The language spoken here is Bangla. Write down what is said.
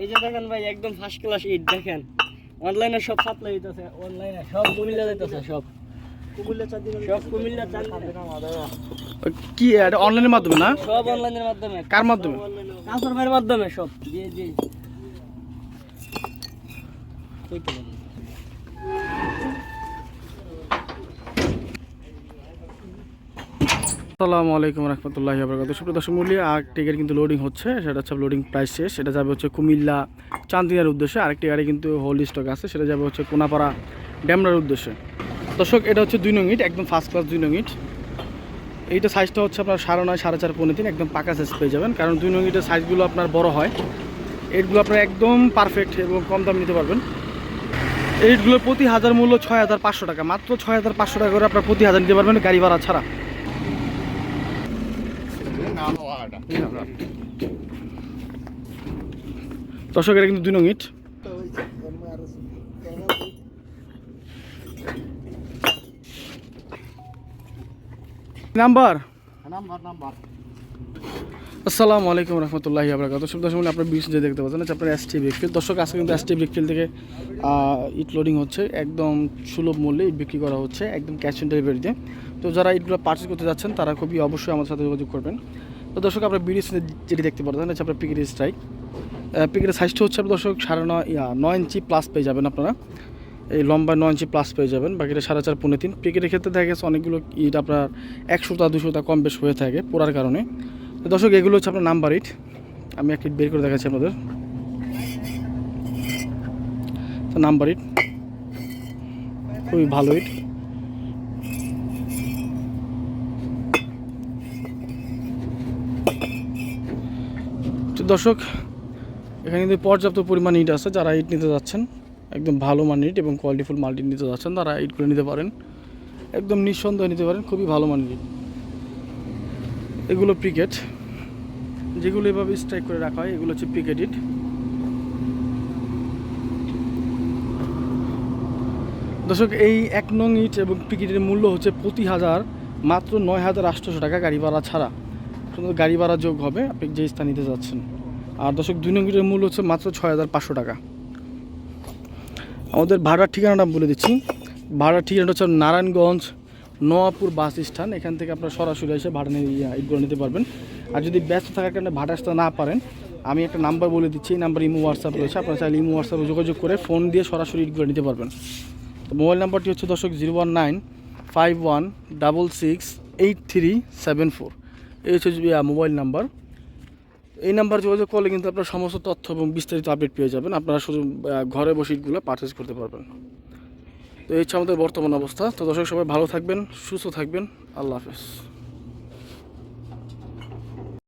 এই যে দেখেন ভাই একদম ফার্স্ট ক্লাস ইট দেখেন। অনলাইনে সব সাপ্লাই হইতেছে অনলাইনে সব কুমিল্লা যাইতেছে সব। কি অনলাইনের মাধ্যমে না? সব অনলাইনের মাধ্যমে। কার মাধ্যমে? কাসর মাধ্যমে সব। জি জি। আসসালামু আলাইকুম রহমতুল্লাহি আবরকাত সুপ্রিয় দর্শক মূল্যে আরেকটি গাড়ি কিন্তু লোডিং হচ্ছে, সেটা হচ্ছে লোডিং প্রাইস শেষ, সেটা যাবে হচ্ছে কুমিল্লা চান্দিনার উদ্দেশ্যে। আরেকটি গাড়ি কিন্তু হোল্ড স্টক আছে, সেটা যাবে হচ্ছে কোনাপাড়া ড্যামরার উদ্দেশ্যে। দর্শক, এটা হচ্ছে দুই নং ইট, একদম ফার্স্ট ক্লাস দুই নং ইট। এইটা সাইজটা হচ্ছে আপনার সাড়ে নয়, সাড়ে চার পনেরো তিন, একদম পাকা সাইজ পেয়ে যাবেন। কারণ দুই নং ইটের সাইজগুলো আপনার বড় হয়। এইটগুলো আপনার একদম পারফেক্ট এবং কম দাম নিতে পারবেন। এইটগুলোর প্রতি হাজার মূল্য ছয় হাজার পাঁচশো টাকা। মাত্র ছয় হাজার পাঁচশো টাকা করে আপনার প্রতি হাজার নিতে পারবেন গাড়ি ভাড়া ছাড়া। দর্শক এটা কিন্তু দুই নং ইট। নাম্বার? আসসালামু আলাইকুম রহমতুল্লাহি আবরাকাত সব দর্শক আপনার বিশ যে দেখতে পাচ্ছেন আপনার এসটি বিকফিল দর্শক আজকে কিন্তু এসটি বিকফিল থেকে আহ, ইট লোডিং হচ্ছে। একদম সুলভ মূল্যে বিক্রি করা হচ্ছে একদম ক্যাশ অন ডেলিভারিতে তো। যারা ইটগুলো পার্চেস করতে যাচ্ছেন তারা খুবই অবশ্যই আমাদের সাথে যোগাযোগ করবেন। তো দর্শক আপনার বিডি যেটি দেখতে পাচ্ছেন হচ্ছে আপনার পিকেট স্ট্রাইক পিকেটের সাইজটা হচ্ছে আপনার দর্শক, সাড়ে নয় নয় ইঞ্চি প্লাস পেয়ে যাবেন আপনারা। এই লম্বা নয় ইঞ্চি প্লাস পেয়ে যাবেন, বাকিটা সাড়ে চার পনেরো তিন। পিকেটের ক্ষেত্রে দেখা গেছে অনেকগুলো ইট আপনার একশোটা দুশোটা কম বেশ হয়ে থাকে পোড়ার কারণে। তো দর্শক, এগুলো হচ্ছে আপনার নাম্বার ইট। আমি একটা বের করে দেখাচ্ছি আপনাদের। তো নাম্বার ইট, খুবই ভালো ইট তো দর্শক, এখানে কিন্তু পর্যাপ্ত পরিমাণ ইট আছে। যারা ইট নিতে যাচ্ছেন, একদম ভালো মান ইট এবং কোয়ালিটিফুল মাল্টি নিতে যাচ্ছেন, তারা ইটগুলো নিতে পারেন। একদম নিঃসন্দেহে নিতে পারেন, খুবই ভালো মানের ইট। এগুলো পিকেট। যেগুলো এভাবে স্ট্রাইক করে রাখা হয়, এগুলো হচ্ছে পিকেট ইট। দর্শক, এই এক নং ইট এবং পিকেটের মূল্য হচ্ছে প্রতি হাজার মাত্র নয় হাজার আটশোশো টাকা গাড়ি ভাড়া ছাড়া। শুধু গাড়ি ভাড়া যোগ হবে, আপনি যে স্থান নিতে যাচ্ছেন। আর দর্শক, দুই নং ইটের মূল্য হচ্ছে মাত্র ছয় হাজার পাঁচশো টাকা। আমাদের ভাড়ার ঠিকানাটা বলে দিচ্ছি। ভাড়ার ঠিকানাটা হচ্ছে নারায়ণগঞ্জ নোয়াপুর বাস স্ট্যান্ড। এখান থেকে আপনারা সরাসরি এসে ভাড়া নিয়ে ইটগুলো নিতে পারবেন। আর যদি ব্যস্ত থাকার কারণে ভাড়া আসতে না পারেন, আমি একটা নাম্বার বলে দিচ্ছি, এই নাম্বার ইমো, হোয়াটসঅ্যাপ রয়েছে। আপনারা চাইলে ইমো, হোয়াটসঅ্যাপে যোগাযোগ করে ফোন দিয়ে সরাসরি ইটগুলো নিতে পারবেন। তো মোবাইল নাম্বারটি হচ্ছে দর্শক, zero one nine five one double six eight three seven four. এই হচ্ছে মোবাইল নাম্বার। এই নাম্বার যোগাযোগ করলে কিন্তু আপনার সমস্ত তথ্য এবং বিস্তারিত আপডেট পেয়ে যাবেন। আপনারা শুধু ঘরে বসে ইটগুলো পারচেস করতে পারবেন। তো এই হচ্ছে আমাদের বর্তমান অবস্থা। তো দর্শক সবাই ভালো থাকবেন, সুস্থ থাকবেন। আল্লাহ হাফেজ।